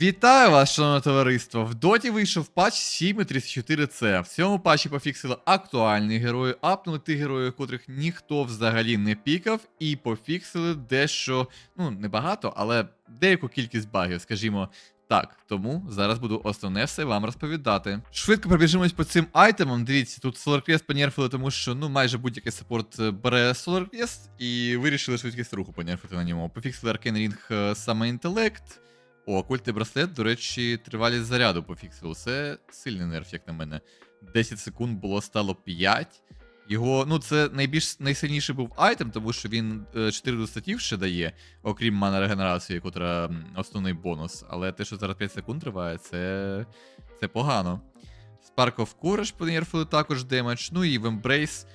Вітаю вас, шановне товариство! В доті вийшов патч 7.34c. В цьому патчі пофіксили актуальні герої, апнули тих героїв, котрих ніхто взагалі не пікав, і пофіксили дещо, ну, небагато, але деяку кількість багів, скажімо. Так, тому зараз буду основне все вам розповідати. Швидко пробіжимось по цим айтемам. Дивіться, тут Solar Quest понерфили, тому що ну майже будь-який саппорт е, бере Solar Quest, і вирішили швидкість руху понерфити на ньому. Пофіксили Arcane Ring е, саме інтелект. О, окультний браслет, до речі, тривалість заряду пофіксили. Це сильний нерв, як на мене. 10 секунд було стало 5. Його, ну, це найбільш найсильніший був айтем, тому що він е, 4 достатів ще дає, окрім мана регенерації, котра основний бонус. Але те, що зараз 5 секунд триває, це, це погано. Spark of Courage понерфили також демедж. Ну і в Embrace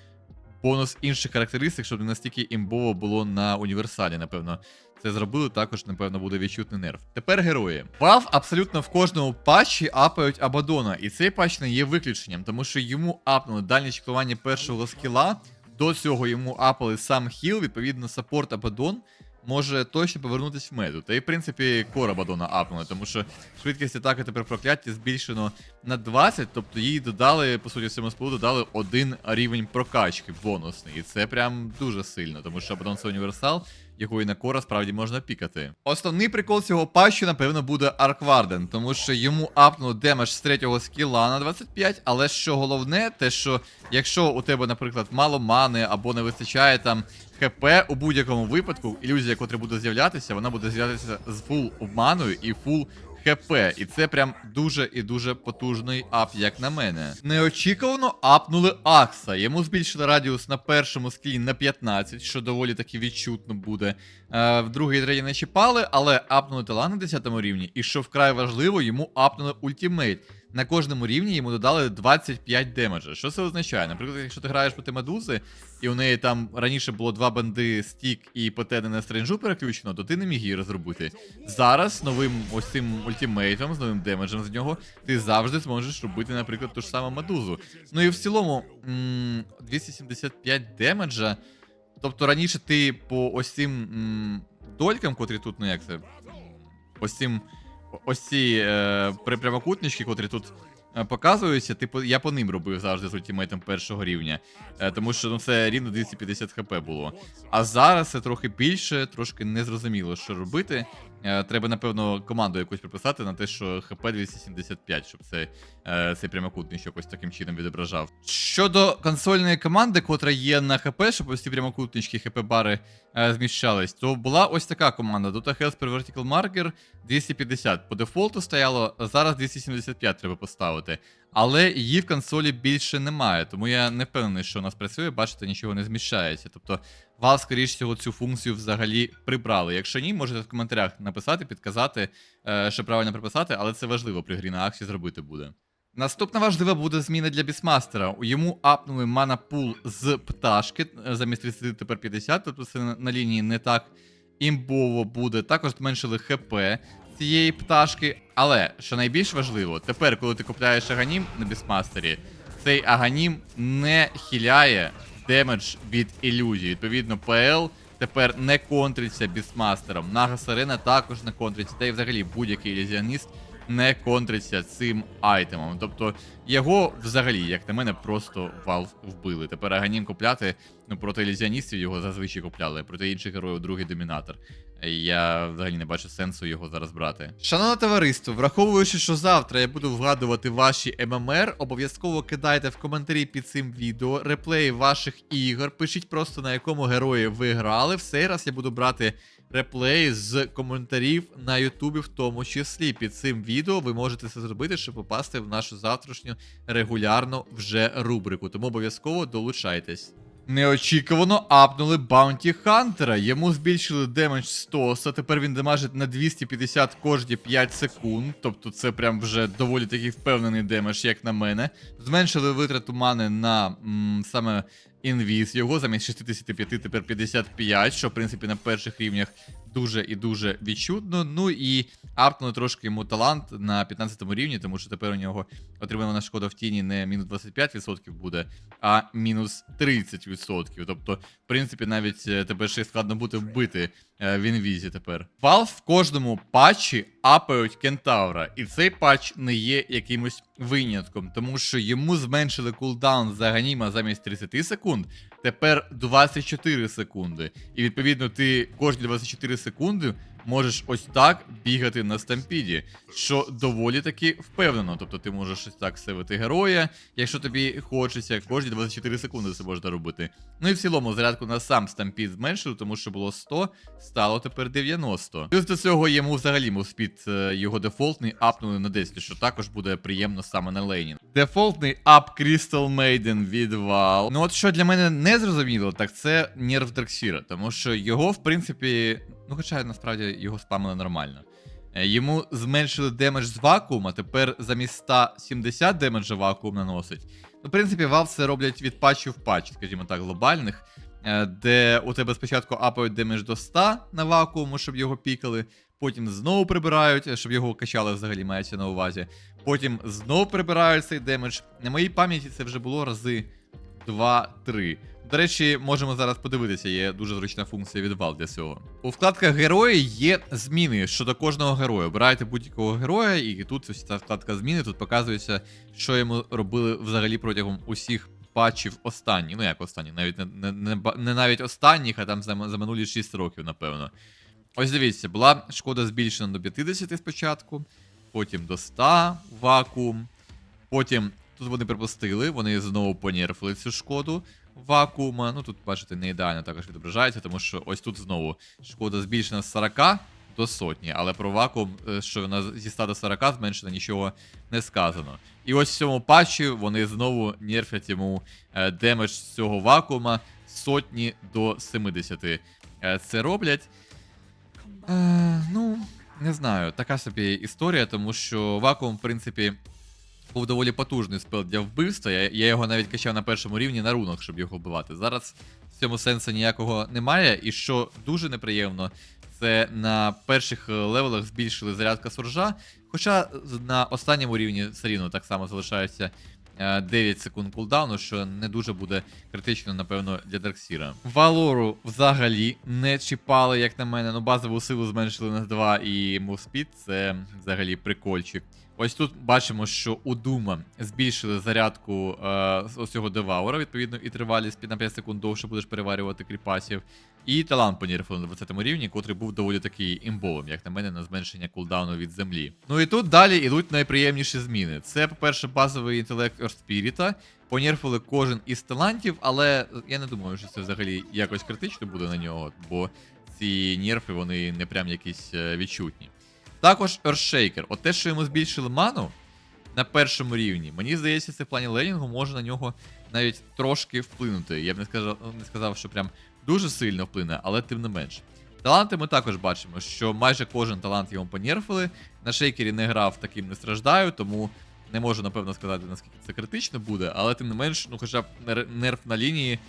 бонус інших характеристик, щоб не настільки імбово було на універсалі, напевно. Це зробили, також, напевно, буде відчутний нерв. Тепер герої. Valve абсолютно в кожному патчі апають Абадона, і цей патч не є виключенням, тому що йому апнули дальнє чеклування першого скіла. До цього йому апали сам хіл, відповідно, саппорт Абадон може точно повернутися в меду. Та й в принципі кор Абадона апнули, тому що швидкість атаки тепер прокляття збільшено на 20, тобто їй додали, по суті, цьому спилу додали один рівень прокачки бонусний. І це прям дуже сильно, тому що Абадон це універсал, якої на кора справді можна пікати. Основний прикол цього патчу, напевно, буде Аркварден, тому що йому апнуло демедж з третього скіла на 25, але що головне, те, що якщо у тебе, наприклад, мало мани або не вистачає там ХП, у будь-якому випадку, ілюзія, котра буде з'являтися, вона буде з'являтися з фул обманою і фул ХП, і це прям дуже і дуже потужний ап, як на мене. Неочікувано апнули Акса. Йому збільшили радіус на першому склі на 15, що доволі таки відчутно буде. Е, в другій і не чіпали, але апнули талант на 10 рівні, і що вкрай важливо, йому апнули ультимейт. На кожному рівні йому додали 25 демеджа. Що це означає? Наприклад, якщо ти граєш проти медузи, і у неї там раніше було два банди стік і ПТ на стренджу переключено, то ти не міг її розробити. Зараз новим ось цим ультимейтом, з новим демеджем з нього, ти завжди зможеш робити, наприклад, ту ж саму медузу. Ну і в цілому, 275 демеджа. Тобто раніше ти по ось цим долькам, котрі тут, ну як це. Ось цим. Ось ці е, прямокутнички, котрі тут е, показуються, типу, я по ним робив завжди з ультимейтом першого рівня. Е, тому що ну, це рівно 250 хп було. А зараз це трохи більше, трошки незрозуміло, що робити. Е, треба, напевно, команду якусь приписати на те, що ХП 275, щоб це, е, цей прямокутник якось таким чином відображав. Щодо консольної команди, котра є на ХП, щоб ось ці прямокутнички ХП-бари е, зміщались, то була ось така команда. Dota Health per Vertical Marker 250. По дефолту стояло, зараз 275 треба поставити. Але її в консолі більше немає, тому я не впевнений, що у нас працює, бачите, нічого не зміщається. Тобто Valve, скоріш всього, цю функцію взагалі прибрали. Якщо ні, можете в коментарях написати, підказати, е, що правильно приписати, але це важливо при грі на акції зробити буде. Наступна важлива буде зміна для бісмастера. Йому апнули мана пул з пташки, е, замість 30 тепер 50, тобто це на лінії не так імбово буде. Також зменшили ХП цієї пташки. Але що найбільш важливо, тепер, коли ти купляєш аганім на бісмастері, цей аганім не хіляє демедж від ілюзії. Відповідно, ПЛ тепер не контриться бісмастером. Нагас Арена також не контриться, та й взагалі будь-який ілюзіоніст не контриться цим айтемом. Тобто його взагалі, як на мене, просто Valve вбили. Тепер аганім купляти ну, проти ілюзіоністів його зазвичай купляли, проти інших героїв другий домінатор. Я взагалі не бачу сенсу його зараз брати. Шановне товариство, враховуючи, що завтра я буду вгадувати ваші ММР, обов'язково кидайте в коментарі під цим відео реплеї ваших ігор. Пишіть просто на якому герої ви грали. В цей раз я буду брати реплеї з коментарів на Ютубі, в тому числі. Під цим відео ви можете це зробити, щоб попасти в нашу завтрашню регулярну вже рубрику. Тому обов'язково долучайтесь. Неочікувано апнули Баунті Хантера. Йому збільшили демедж 100, а тепер він демажить на 250 кожні 5 секунд. Тобто це прям вже доволі такий впевнений демедж, як на мене. Зменшили витрату мани на м, саме інвіз його замість 65 тепер 55, що в принципі на перших рівнях дуже і дуже відчутно. Ну і апнули трошки йому талант на 15 рівні, тому що тепер у нього отримана шкода в тіні не мінус 25% буде, а мінус 30%. Тобто, в принципі, навіть е, тебе ще складно буде вбити в інвізі тепер. Valve в кожному патчі апають кентавра, і цей патч не є якимось винятком, тому що йому зменшили кулдаун за Ганіма замість 30 секунд, тепер 24 секунди. І відповідно ти кожні 24 секунди можеш ось так бігати на стампіді, що доволі таки впевнено. Тобто ти можеш ось так севити героя, якщо тобі хочеться, кожні 24 секунди це можна робити. Ну і в цілому зарядку на сам стампід зменшили, тому що було 100, стало тепер 90. Плюс до цього йому взагалі мовспід е, його дефолтний апнули на 10, що також буде приємно саме на лейні. Дефолтний ап Crystal Maiden від Valve. Ну от що для мене не зрозуміло, так це нерв Дарксіра, тому що його, в принципі, ну хоча насправді його спамили нормально. Е, Йому зменшили демедж з вакуума, тепер замість 170 демеджа вакуум наносить. Ну, в принципі, Valve це роблять від патчів в патч, скажімо так, глобальних, е, де у тебе спочатку апають демедж до 100 на вакууму, щоб його пікали, потім знову прибирають, е, щоб його качали взагалі, мається на увазі. Потім знову прибирають цей демедж. На моїй пам'яті це вже було рази 2-3. До речі, можемо зараз подивитися, є дуже зручна функція від Valve для цього. У вкладках герої є зміни щодо кожного героя. Обираєте будь-якого героя, і тут ось ця вкладка зміни, тут показується, що йому робили взагалі протягом усіх патчів останні. Ну як останні, навіть не, не, не, не навіть останніх, а там за, за минулі 6 років, напевно. Ось дивіться, була шкода збільшена до 50 спочатку, потім до 100 вакуум, потім тут вони припустили, вони знову понерфили цю шкоду вакуума. Ну тут, бачите, не ідеально також відображається, тому що ось тут знову шкода збільшена з 40 до сотні, але про вакуум, е, що вона зі 100 до 40 зменшена, нічого не сказано. І ось в цьому патчі вони знову нерфять йому е, демедж з цього вакуума з сотні до 70. Е, Це роблять. Е, ну, не знаю, така собі історія, тому що вакуум, в принципі, був доволі потужний спел для вбивства. Я, я його навіть качав на першому рівні на рунах, щоб його вбивати. Зараз в цьому сенсу ніякого немає. І що дуже неприємно, це на перших е, левелах збільшили зарядка суржа. Хоча на останньому рівні все рівно так само залишається е, 9 секунд кулдауну, що не дуже буде критично, напевно, для Дарксіра. Валору взагалі не чіпали, як на мене. Ну, базову силу зменшили на 2 і мувспід це взагалі прикольчик. Ось тут бачимо, що у Дума збільшили зарядку е, ось цього деваура, відповідно, і тривалість на 5 секунд довше будеш переварювати кріпасів. І талант понірфили на 20 рівні, котрий був доволі такий імбовим, як на мене, на зменшення кулдауну від землі. Ну і тут далі йдуть найприємніші зміни. Це, по-перше, базовий інтелект Earth Spirit. Кожен із талантів, але я не думаю, що це взагалі якось критично буде на нього, бо ці нерфи вони не прям якісь е, відчутні. Також Earthshaker. От те, що йому збільшили ману на першому рівні, мені здається, це в плані ленінгу може на нього навіть трошки вплинути. Я б не сказав, не сказав, що прям дуже сильно вплине, але тим не менш. Таланти ми також бачимо, що майже кожен талант йому понерфили. На шейкері не грав, таким не страждаю, тому не можу напевно сказати, наскільки це критично буде, але тим не менш, ну хоча б нерф на лінії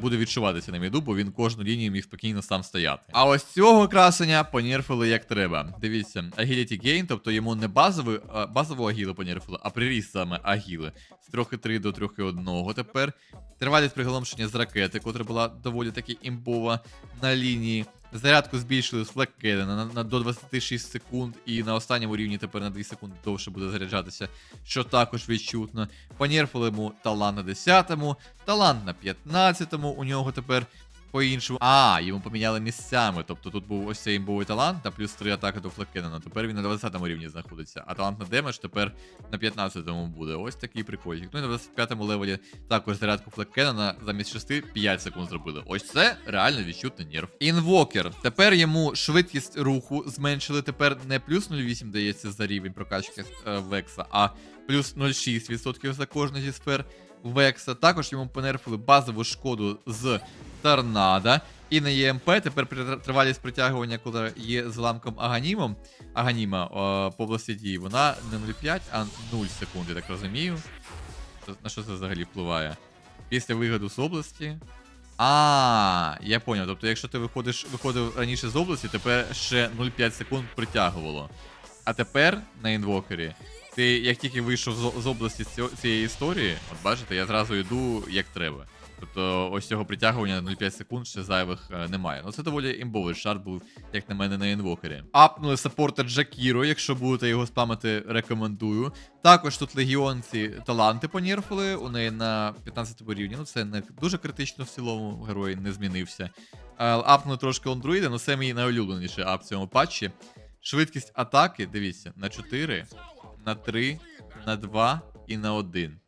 буде відчуватися на міду, бо він кожну лінію міг спокійно сам стояти. А ось цього красення понерфили як треба. Дивіться, Agility Gain, тобто йому не базовий, базову агілу понерфили, а приріс саме агіли з 3,3 до 3,1 тепер. Тривалість приголомшення з ракети, котра була доволі таки імбова на лінії. Зарядку збільшили з флеккедена на, на до 26 секунд, і на останньому рівні тепер на 2 секунди довше буде заряджатися, що також відчутно. Понерфили йому талант на 10-му, талант на 15-му, у нього тепер по-іншому. А, йому поміняли місцями. Тобто тут був ось цей імбовий талант та плюс 3 атаки до Флеккенена. Тепер він на 20-му рівні знаходиться. А талант на демедж тепер на 15-му буде. Ось такий прикольчик. Ну і на 25-му левелі також зарядку Флеккенена замість 6 5 секунд зробили. Ось це реально відчутний нерв. Інвокер. Тепер йому швидкість руху зменшили. Тепер не плюс 0,8 дається за рівень прокачки е, Векса, а плюс 0,6% за кожну зі сфер Векса. Також йому понерфили базову шкоду з торнадо. І на ЄМП тепер тривалість притягування, коли є з ламком Аганімом, Аганіма о, по області дії, вона не 0,5, а 0 секунд, я так розумію. На що це взагалі впливає? Після виходу з області. А, я поняв. Тобто, якщо ти виходиш, виходив раніше з області, тепер ще 0,5 секунд притягувало. А тепер на інвокері, ти як тільки вийшов з, області цієї історії, от бачите, я зразу йду як треба. Тобто ось цього притягування на 0,5 секунд ще зайвих е, немає. Ну це доволі імбовий шарт був, як на мене, на інвокері. Апнули саппорта Джакіро, якщо будете його спамити, рекомендую. Також тут легіонці таланти понірфили, у неї на 15 рівні. Ну це не дуже критично в цілому, герой не змінився. Е, Апнули трошки ондруїда, ну це мій найулюбленіший ап в цьому патчі. Швидкість атаки, дивіться, на 4, на 3, на 2 і на 1.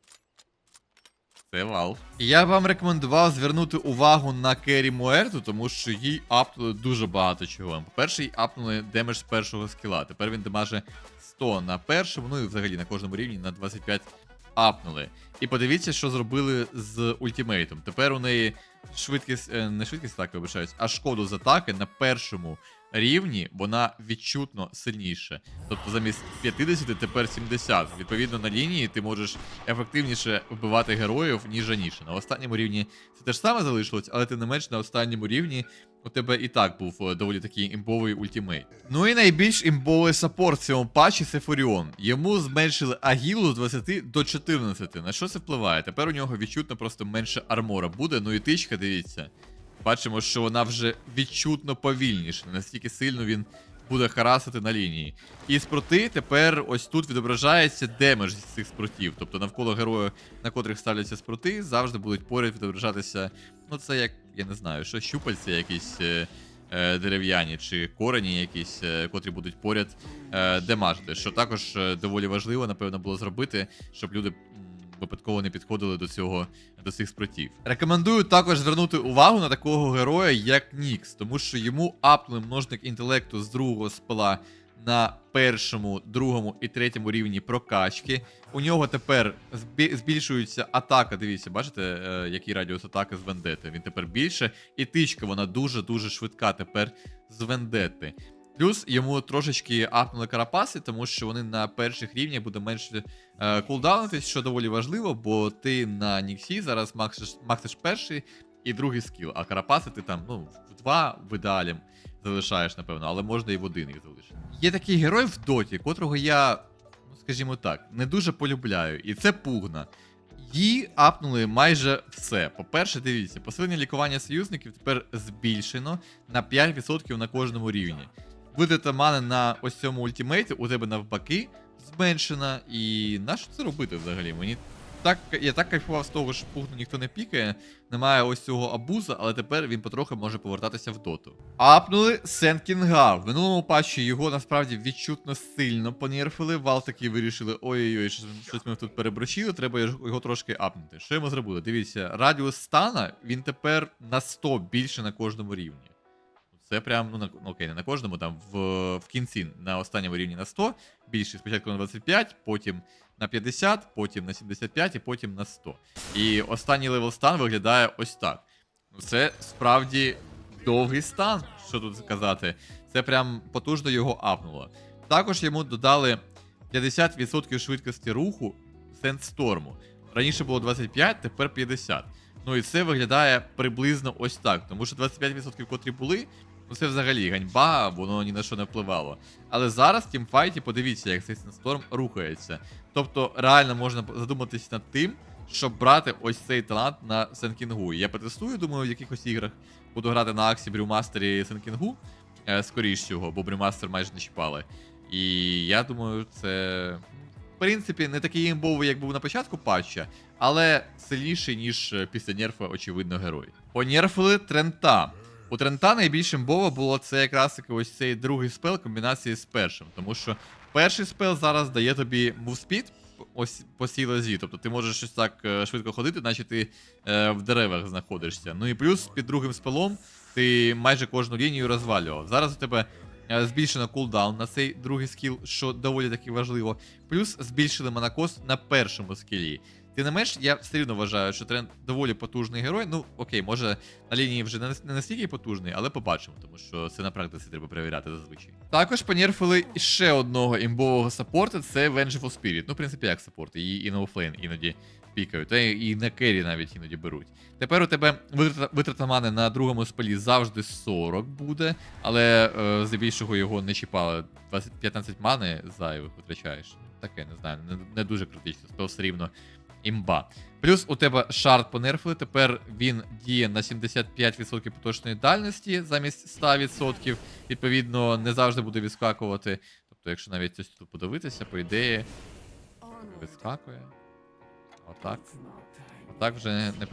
Це вал. Я вам рекомендував звернути увагу на Керрі Муерту, тому що їй апнули дуже багато чого. По-перше, їй апнули демедж з першого скіла. Тепер він демаже 100 на першому, ну і взагалі на кожному рівні на 25 апнули. І подивіться, що зробили з ультимейтом. Тепер у неї швидкість, е, не швидкість атаки, вибачаюсь, а шкоду з атаки на першому рівні вона відчутно сильніше. Тобто замість 50 тепер 70. Відповідно, на лінії ти можеш ефективніше вбивати героїв, ніж раніше. На останньому рівні це те ж саме залишилось, але тим не менш на останньому рівні у тебе і так був е, доволі такий імбовий ультимейт. Ну і найбільш імбовий саппорт в цьому патчі це Фуріон. Йому зменшили агілу з 20 до 14. На що це впливає? Тепер у нього відчутно просто менше армора буде. Ну і тичка, дивіться. Бачимо, що вона вже відчутно повільніша, не настільки сильно він буде харасити на лінії. І спроти тепер ось тут відображається демедж з цих спротів. Тобто навколо героя, на котрих ставляться спроти, завжди будуть поряд відображатися. Ну, це як, я не знаю, що щупальці якісь е, е, дерев'яні чи корені якісь, е, котрі будуть поряд е, демажити. Що також е, доволі важливо, напевно, було зробити, щоб люди. Випадково не підходили до цього до цих спротів. Рекомендую також звернути увагу на такого героя, як Нікс, тому що йому апнули множник інтелекту з другого спела на першому, другому і третьому рівні прокачки. У нього тепер збільшується атака. Дивіться, бачите, е, який радіус атаки з вендети. Він тепер більше, і тичка вона дуже-дуже швидка тепер з вендети. Плюс йому трошечки апнули карапаси, тому що вони на перших рівнях буде менше е, кулдаунитись, що доволі важливо, бо ти на Ніксі зараз максиш, максиш перший і другий скіл, а карапаси ти там ну, в два в ідеалі залишаєш, напевно, але можна і в один їх залишити. Є такий герой в доті, котрого я, ну скажімо так, не дуже полюбляю, і це пугна. Її апнули майже все. По-перше, дивіться, посилення лікування союзників тепер збільшено на 5% на кожному рівні. Видата мани на ось цьому ультимейті у тебе навпаки зменшена. І на що це робити взагалі? Мені так, я так кайфував з того, що пугну ніхто не пікає, немає ось цього абуза, але тепер він потрохи може повертатися в доту. Апнули Сенкінга. В минулому патчі його насправді відчутно сильно понерфили. Вал таки вирішили: ой-ой-ой, щось ми тут переброчили, треба його трошки апнути. Що йому зробили? Дивіться, радіус стана він тепер на 100 більше на кожному рівні. Це прям, ну, на, ну окей, не на кожному, там в, в кінці на останньому рівні на 100, більше спочатку на 25, потім на 50, потім на 75 і потім на 100. І останній левел стан виглядає ось так. Ну, це справді довгий стан, що тут сказати. Це прям потужно його апнуло. Також йому додали 50% швидкості руху Сендсторму. Раніше було 25, тепер 50. Ну і це виглядає приблизно ось так. Тому що 25% котрі були, ну це взагалі ганьба, воно ні на що не впливало. Але зараз в тімфайті подивіться, як цей Сенсторм рухається. Тобто реально можна задуматись над тим, щоб брати ось цей талант на Сенкінгу. Я протестую, думаю, в якихось іграх буду грати на Аксі Брюмастері Сенкінгу. Е, скоріш всього, бо Брюмастер майже не чіпали. І я думаю, це. В принципі, не такий імбовий, як був на початку патча, але сильніший, ніж е, після нерфа, очевидно, герой. Понерфили Трента. У Трента найбільш імбово було це якраз таки ось цей другий спел комбінації з першим. Тому що перший спел зараз дає тобі мувспід ось по цій лозі. Тобто ти можеш щось так е, швидко ходити, наче ти е, в деревах знаходишся. Ну і плюс під другим спелом ти майже кожну лінію розвалював. Зараз у тебе е, збільшено кулдаун на цей другий скіл, що доволі таки важливо. Плюс збільшили манакос на першому скілі. Тим не менш, я все рівно вважаю, що тренд доволі потужний герой. Ну, окей, може на лінії вже не настільки потужний, але побачимо, тому що це на практиці треба перевіряти зазвичай. Також понерфили ще одного імбового саппорта, це Vengeful Spirit. Ну, в принципі, як саппорт, її і на офлейн іноді пікають, та і на керрі навіть іноді беруть. Тепер у тебе витрата, мани на другому спелі завжди 40 буде, але е, здебільшого його не чіпали. 20, 15 мани зайвих витрачаєш. Таке, не знаю, не, не дуже критично. Спел все рівно імба. Плюс у тебе шард понерфили, тепер він діє на 75% поточної дальності замість 100%. Відповідно, не завжди буде відскакувати. Тобто, якщо навіть ось тут подивитися, по ідеї, відскакує. Отак. Отак вже не, не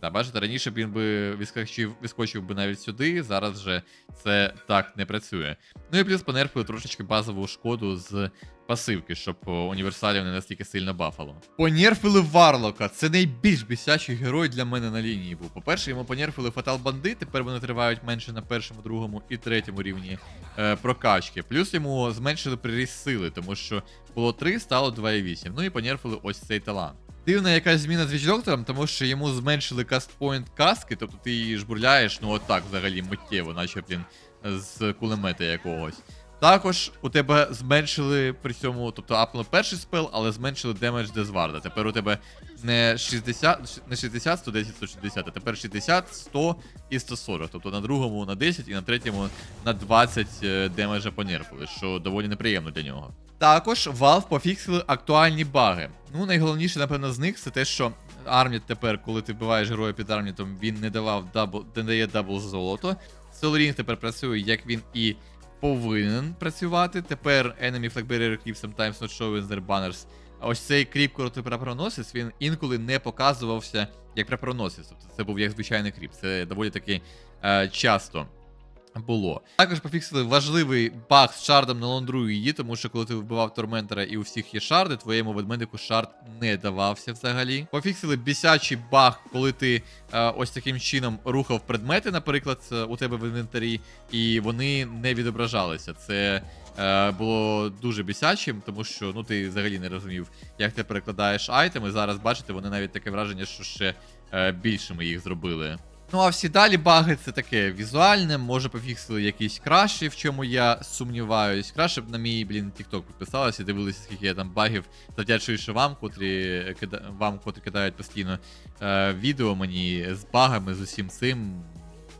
Так, бачите, раніше б він би відскочив, відскочив би навіть сюди, зараз вже це так не працює. Ну і плюс понерфили трошечки базову шкоду з пасивки, щоб універсалів не настільки сильно бафало. Понерфили Варлока. Це найбільш бісячий герой для мене на лінії був. По-перше, йому понерфили Фатал Банди, тепер вони тривають менше на першому, другому і третьому рівні е, прокачки. Плюс йому зменшили приріст сили, тому що було 3, стало 2,8. Ну і понерфили ось цей талант. Дивна якась зміна з вічдоктором, тому що йому зменшили кастпоінт каски, тобто ти її жбурляєш, ну отак взагалі миттєво, наче блін, з кулемета якогось. Також у тебе зменшили при цьому, тобто апнули перший спел, але зменшили демедж Дезварда. Тепер у тебе не 60, не 60, 110, 160, а тепер 60, 100 і 140. Тобто на другому на 10 і на третьому на 20 е, демеджа понерфили, що доволі неприємно для нього. Також Valve пофіксили актуальні баги. Ну, найголовніше, напевно, з них це те, що Арміт тепер, коли ти вбиваєш героя під Армітом, він не давав дабл, не дає дабл золото. Солорінг тепер працює, як він і повинен працювати. Тепер Enemy Flag Barrier Creep sometimes not show in their banners. А ось цей кріп, коли ти прапороносець, він інколи не показувався як прапороносець. Тобто це був як звичайний кріп. Це доволі таки е, часто було. Також пофіксили важливий баг з шардом на лондру її, тому що коли ти вбивав Торментера і у всіх є шарди, твоєму ведмедику шард не давався взагалі. Пофіксили бісячий баг, коли ти е, ось таким чином рухав предмети, наприклад, е, у тебе в інвентарі, і вони не відображалися. Це е, було дуже бісячим, тому що ну ти взагалі не розумів, як ти перекладаєш айтеми. Зараз бачите, вони навіть таке враження, що ще е, більшими їх зробили. Ну а всі далі баги це таке візуальне, може пофіксили якісь кращі, в чому я сумніваюсь. Краще б на мій, блін, TikTok підписалися і дивилися, скільки я там багів, завдячуючи вам, котрі кида... вам, котрі кидають постійно е, відео мені з багами, з усім цим.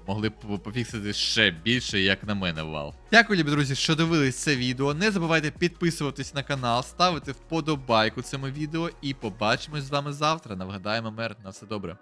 Могли б пофіксити ще більше, як на мене, вал. Дякую, любі друзі, що дивились це відео. Не забувайте підписуватись на канал, ставити вподобайку цьому відео і побачимось з вами завтра. Навгадаємо мер. На все добре.